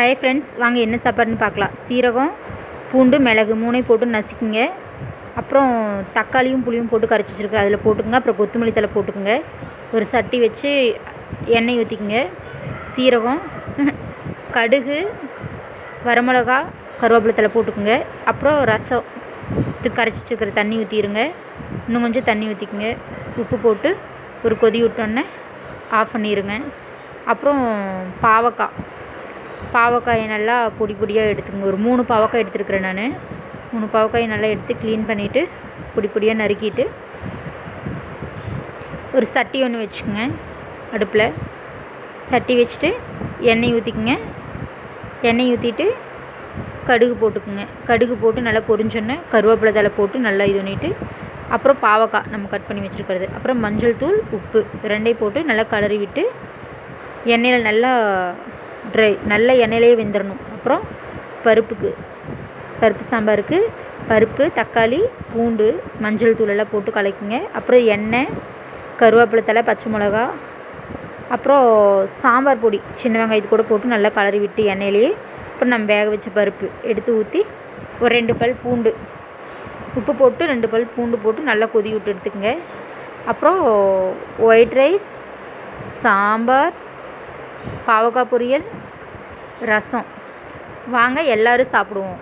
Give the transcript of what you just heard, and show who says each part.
Speaker 1: Hi friends வாங்க என்ன சாப்பாடுன்னு பார்க்கலாம். சீரகம் பூண்டு மிளகு மூணையும் போட்டு நசுக்குங்க. அப்புறம் தக்காளியும் புளியும் போட்டு கரைச்சி வச்சுருக்கேன் அதில் போட்டுக்கங்க. அப்புறம் கொத்தமல்லி தழை போட்டுக்கோங்க. ஒரு சட்டி வச்சு எண்ணெய் ஊற்றிக்கங்க சீரகம் கடுகு வரமிளகா கருவேப்பிலை தலை போட்டுக்கோங்க. அப்புறம் ரசம். இது கரைச்சி வச்சுருக்கிற தண்ணி ஊற்றிடுங்க இன்னும் கொஞ்சம் தண்ணி ஊற்றிக்கங்க உப்பு போட்டு ஒரு கொதி விட்டோன்னே ஆஃப் பண்ணிடுங்க அப்புறம் பாவக்காய். பாவக்காயை நல்லா பொடி பொடியாக எடுத்துங்க ஒரு மூணு பாவக்காய் எடுத்துருக்குறேன் நான். மூணு பாவக்காயை நல்லா எடுத்து க்ளீன் பண்ணிவிட்டு பொடி பொடியாக நறுக்கிட்டு ஒரு சட்டி ஒன்று வச்சுக்கோங்க அடுப்பில். சட்டி வச்சுட்டு எண்ணெய் ஊற்றிக்குங்க எண்ணெய் ஊற்றிட்டு கடுகு போட்டுக்குங்க. கடுகு போட்டு நல்லா பொரிஞ்சோன்னே கருவேப்பிலை தலை போட்டு நல்லா இது பண்ணிவிட்டு அப்புறம் பாவக்காய் நம்ம கட் பண்ணி வச்சுருக்கிறது. அப்புறம் மஞ்சள் தூள் உப்பு. ரெண்டையும் போட்டு நல்லா கலறி விட்டு எண்ணெயில் நல்லா ட்ரை நல்ல எண்ணெயிலே வெந்துடணும் அப்புறம் பருப்புக்கு பருப்பு சாம்பாருக்கு பருப்பு தக்காளி பூண்டு மஞ்சள் தூளெல்லாம் போட்டு கலக்குங்க. அப்புறம் எண்ணெய் கருவேப்பிலை தழை பச்சை மிளகா அப்புறம் சாம்பார் பொடி சின்ன வெங்காயத்து கூட போட்டு நல்லா கலரி விட்டு எண்ணெயிலேயே அப்புறம் நம்ம வேக வச்ச பருப்பு எடுத்து ஊற்றி ஒரு ரெண்டு பல் பூண்டு உப்பு போட்டு ரெண்டு பல் பூண்டு போட்டு நல்லா கொதி விட்டு எடுத்துக்கங்க. அப்புறம் ஒயிட் ரைஸ் சாம்பார் பாவக்காய் பொரியல் ரசம். வாங்க எல்லோரும் சாப்பிடுவோம்.